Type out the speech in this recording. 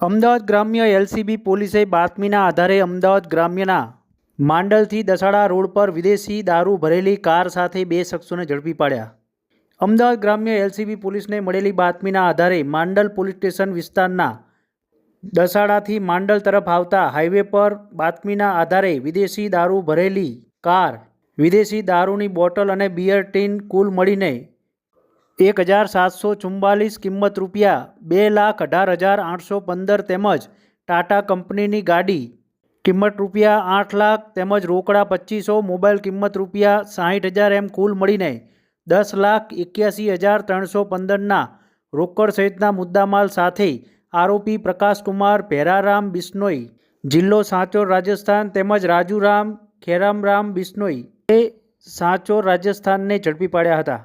અમદાવાદ ગ્રામ્ય એલસીબી પોલીસે બાતમીના આધારે અમદાવાદ ગ્રામ્યના માંડલથી દસાડા રોડ પર વિદેશી દારૂ ભરેલી કાર સાથે બે શખ્સોને ઝડપી પાડ્યા. અમદાવાદ ગ્રામ્ય એલસીબી પોલીસને મળેલી બાતમીના આધારે માંડલ પોલીસ સ્ટેશન વિસ્તારના દસાડાથી માંડલ તરફ આવતા હાઈવે પર બાતમીના આધારે વિદેશી દારૂ ભરેલી કાર, વિદેશી દારૂની બોટલ અને બિયર ટીન કુલ મળીને એક હજાર સાતસો ચુમ્માલીસ કિંમત રૂપિયા બે લાખ અઢાર હજાર આઠસો પંદર તેમજ ટાટા કંપનીની ગાડી કિંમત રૂપિયા આઠ લાખ તેમજ રોકડા પચીસો, મોબાઈલ કિંમત રૂપિયા સાહીઠ હજાર એમ કુલ મળીને દસ લાખ એક્યાસી હજાર ત્રણસો પંદરના રોકડ સહિતના મુદ્દામાલ સાથે આરોપી પ્રકાશકુમાર ભેરારામ બિશ્નોઈ, જિલ્લો સાંચોર રાજસ્થાન તેમજ રાજુરામ ખેરામરામ બિશ્નોઈ એ સાંચોર રાજસ્થાનને ઝડપી પાડ્યા હતા.